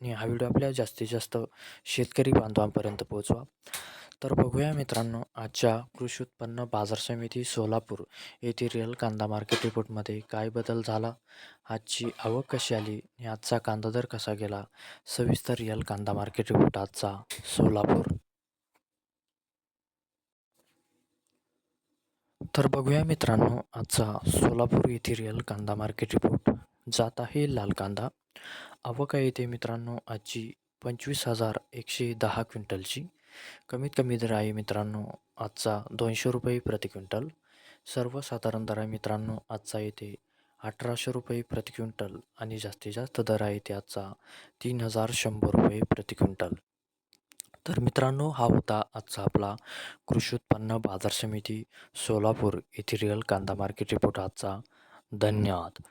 आणि हा व्हिडिओ आपल्या जास्तीत जास्त शेतकरी बांधवांपर्यंत पोहोचवा. तर बघूया मित्रांनो आजच्या कृषी उत्पन्न बाजार समिती सोलापूर येथे रिअल कांदा मार्केट रिपोर्टमध्ये काय बदल झाला? आजची आवक कशी आली आणि आजचा कांदा दर कसा गेला? सविस्तर रिअल कांदा मार्केट रिपोर्ट आजचा सोलापूर. तर बघूया मित्रांनो आजचा सोलापूर येथे रिअल कांदा मार्केट रिपोर्ट जात आहे लाल कांदा. आवक येते मित्रांनो आजची पंचवीस हजार एकशे दहा क्विंटलची. कमीत कमी दर आहे मित्रांनो आजचा दोनशे रुपये प्रति क्विंटल. सर्वसाधारण दर आहे मित्रांनो आजचा येते अठराशे रुपये प्रति क्विंटल आणि जास्तीत जास्त दर आहे ते आजचा तीन हजार शंभर रुपये प्रति क्विंटल. तर मित्रांनो हा होता आजचा आपला कृषी उत्पन्न बाजार समिती सोलापूर येथील रिअल कांदा मार्केट रिपोर्ट आजचा. धन्यवाद.